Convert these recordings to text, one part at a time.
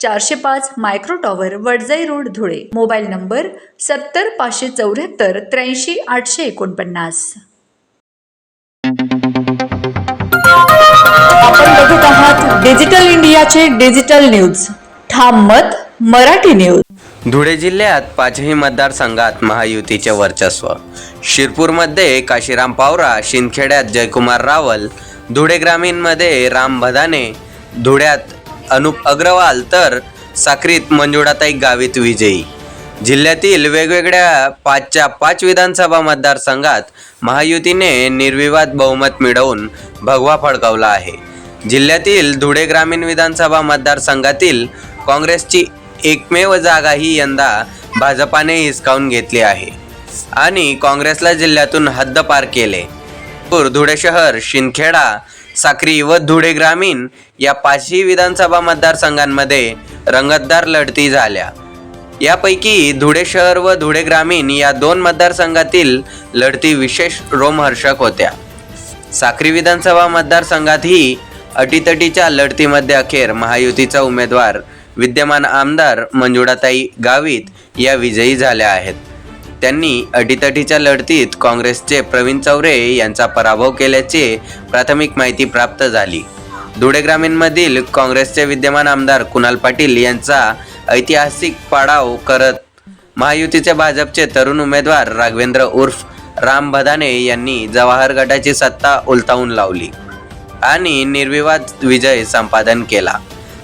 चारशे पाच micro tower Wadjai road Dhule. Mobile number सत्तर पाचशे चौऱ्याहत्तर त्र्याऐंशी आठशे एकोणपन्नास. आपण बघत आहात डिजिटल इंडियाचे डिजिटल न्यूज. ठाम मत मराठी न्यूज. धुळे जिल्ह्यात पाचही मतदारसंघात महायुतीचे वर्चस्व. शिरपूरमध्ये काशीराम पावरा शिंदखेड्यात जयकुमार रावल धुळे ग्रामीणमध्ये राम भदाने धुळ्यात अनुप अग्रवाल तर साक्रीत मंजुळाताई गावित विजयी. जिल्ह्यातील वेगवेगळ्या पाचच्या पाच विधानसभा मतदारसंघात महायुतीने निर्विवाद बहुमत मिळवून भगवा फडकावला आहे. जिल्ह्यातील धुळे ग्रामीण विधानसभा मतदारसंघातील काँग्रेसची एकमेव जागा ही यंदा भाजपाने हिसकावून घेतली आहे आणि काँग्रेसला जिल्ह्यातून हद्दपार केले. नागपूर, धुळे शहर शिंदखेडा साक्री व धुळे ग्रामीण या पाचही विधानसभा मतदारसंघांमध्ये रंगतदार लढती झाल्या. यापैकी धुळे शहर व धुळे ग्रामीण या दोन मतदारसंघातील लढती विशेष रोमहर्षक होत्या. साक्री विधानसभा मतदारसंघातही अटीतटीच्या लढतीमध्ये अखेर महायुतीचा उमेदवार विद्यमान आमदार मंजुळाताई गावित या विजयी झाल्या आहेत. त्यांनी अटीतटीच्या लढतीत काँग्रेसचे प्रवीण चौरे यांचा पराभव केल्याचे प्राथमिक माहिती प्राप्त झाली. धुळे ग्रामीणमधील काँग्रेसचे विद्यमान आमदार कुणाल पाटील यांचा ऐतिहासिक पाडाव करत महायुतीचे भाजपचे तरुण उमेदवार राघवेंद्र उर्फ राम भदाने यांनी जवाहर गटाची सत्ता उलथावून लावली आणि निर्विवाद विजय संपादन केला.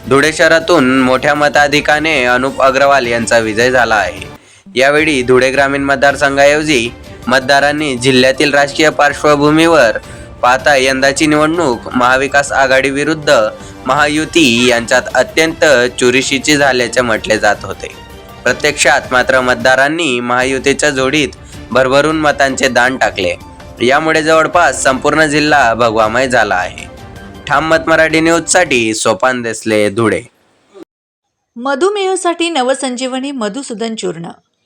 धुळे शहरातून मोठ्या मताधिकाने अनुप अग्रवाल यांचा विजय झाला आहे. यावेळी धुळे ग्रामीण मतदारसंघाऐवजी मतदारांनी जिल्ह्यातील राजकीय पार्श्वभूमीवर पाहता यंदाची निवडणूक महाविकास आघाडी विरुद्ध महायुती यांच्यात अत्यंत चुरीशीची झाल्याचे म्हटले जात होते. प्रत्यक्षात मात्र मतदारांनी महायुतीच्या जोडीत भरभरून मतांचे दान टाकले. यामुळे जवळपास संपूर्ण जिल्हा भगवामय झाला आहे. ठाम मत मराठी न्यूजसाठी सोपान देसले धुळे. मधुमेहासाठी नवसंजीवनी मधुसूदन चूर्ण.